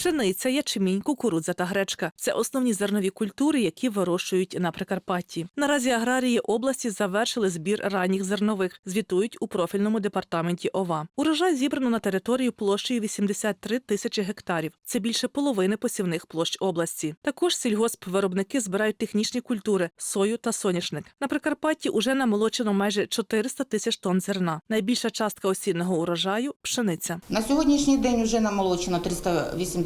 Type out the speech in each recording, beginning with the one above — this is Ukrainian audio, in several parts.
Пшениця, ячмінь, кукурудза та гречка це основні зернові культури, які вирощують на Прикарпатті. Наразі аграрії області завершили збір ранніх зернових. Звітують у профільному департаменті ОВА. Урожай зібрано на територію площею 83 тисячі гектарів. Це більше половини посівних площ області. Також сільгоспвиробники збирають технічні культури сою та соняшник. На Прикарпатті уже намолочено майже 400 тисяч тонн зерна. Найбільша частка осіннього урожаю пшениця. На сьогоднішній день вже намолочено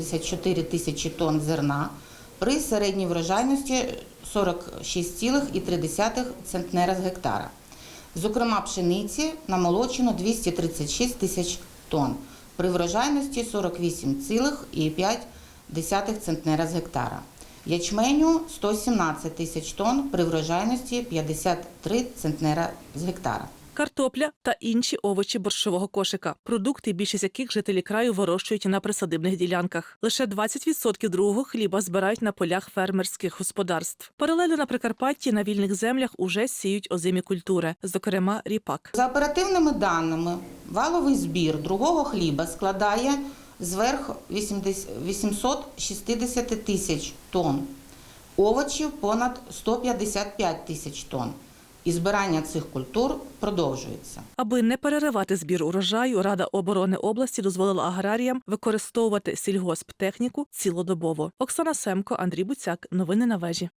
384 тисячі тонн зерна при середній врожайності 46,3 центнера з гектара. Зокрема, пшениці намолочено 236 тисяч тонн при врожайності 48,5 центнера з гектара. Ячменю 117 тисяч тонн при врожайності 53 центнера з гектара. Картопля та інші овочі борщового кошика, продукти, більшість яких жителі краю вирощують на присадибних ділянках. Лише 20% другого хліба збирають на полях фермерських господарств. Паралельно на Прикарпатті на вільних землях уже сіють озимі культури, зокрема ріпак. За оперативними даними, валовий збір другого хліба складає зверх 80 860 тисяч тонн, овочів понад 155 тисяч тонн. І збирання цих культур продовжується. Аби не переривати збір урожаю, Рада оборони області дозволила аграріям використовувати сільгосптехніку цілодобово. Оксана Семко, Андрій Буцяк. Новини на вежі.